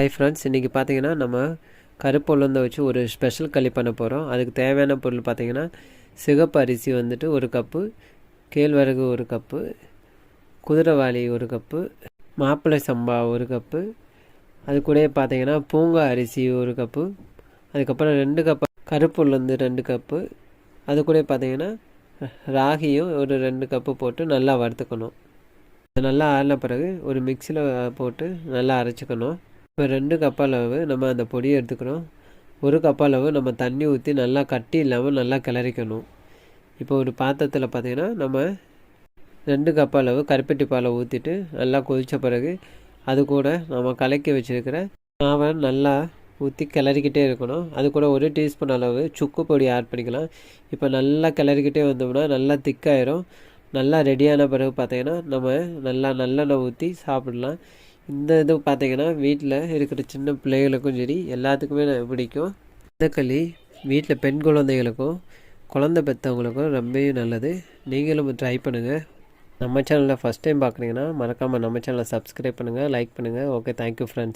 Hi friends இன்றைக்கி பார்த்தீங்கன்னா நம்ம கருப்பு உளுந்தை வச்சு ஒரு ஸ்பெஷல் களி பண்ண போகிறோம் அதுக்கு தேவையான பொருள் பார்த்தீங்கன்னா சிகப்பு அரிசி வந்துட்டு ஒரு கப்பு கேழ்வரகு ஒரு கப்பு குதிரைவாளி ஒரு கப்பு மாப்பிள்ளை சம்பா ஒரு கப்பு அது கூட பார்த்தீங்கன்னா பூங்கா அரிசி ஒரு கப்பு அதுக்கப்புறம் ரெண்டு கப்பு கருப்பு உளுந்து ரெண்டு கப்பு அது கூட பார்த்தீங்கன்னா ராகியும் ஒரு ரெண்டு கப்பு போட்டு நல்லா வறுத்துக்கணும். நல்லா ஆறின பிறகு ஒரு மிக்சியில் போட்டு நல்லா அரைச்சிக்கணும். இப்போ ரெண்டு கப் அளவு நம்ம அந்த பொடியை எடுத்துக்கிறோம் ஒரு கப் அளவு நம்ம தண்ணி ஊற்றி நல்லா கட்டி இல்லாமல் நல்லா கிளறிக்கணும். இப்போ ஒரு பாத்திரத்தில் பார்த்திங்கன்னா நம்ம ரெண்டு கப் அளவு கருப்பட்டி பாலை ஊற்றிட்டு நல்லா கொதித்த பிறகு அது கூட நம்ம கலக்கி வச்சுருக்கிற மாவை நல்லா ஊற்றி கிளறிக்கிட்டே இருக்கணும். அது கூட ஒரு டீஸ்பூன் அளவு சுக்கு பொடி ஆட் பண்ணிக்கலாம். இப்போ நல்லா கிளறிக்கிட்டே வந்தோம்னா நல்லா திக்காயிரும் நல்லா ரெடியான பிறகு பார்த்திங்கன்னா நம்ம நல்லா நல்லெண்ணெய் ஊற்றி சாப்பிடலாம். இந்த இது பார்த்தீங்கன்னா வீட்டில் இருக்கிற சின்ன பிள்ளைகளுக்கும் சரி எல்லாத்துக்குமே பிடிக்கும். இந்த களி வீட்டில் பெண் குழந்தைகளுக்கும் குழந்தை பெற்றவங்களுக்கும் ரொம்பவே நல்லது. நீங்களும் ட்ரை பண்ணுங்கள் நம்ம சேனலில் ஃபஸ்ட் டைம் பார்க்குறீங்கன்னா மறக்காமல் நம்ம சேனலை சப்ஸ்கிரைப் பண்ணுங்கள் லைக் பண்ணுங்கள் ஓகே தேங்க்யூ ஃப்ரெண்ட்ஸ்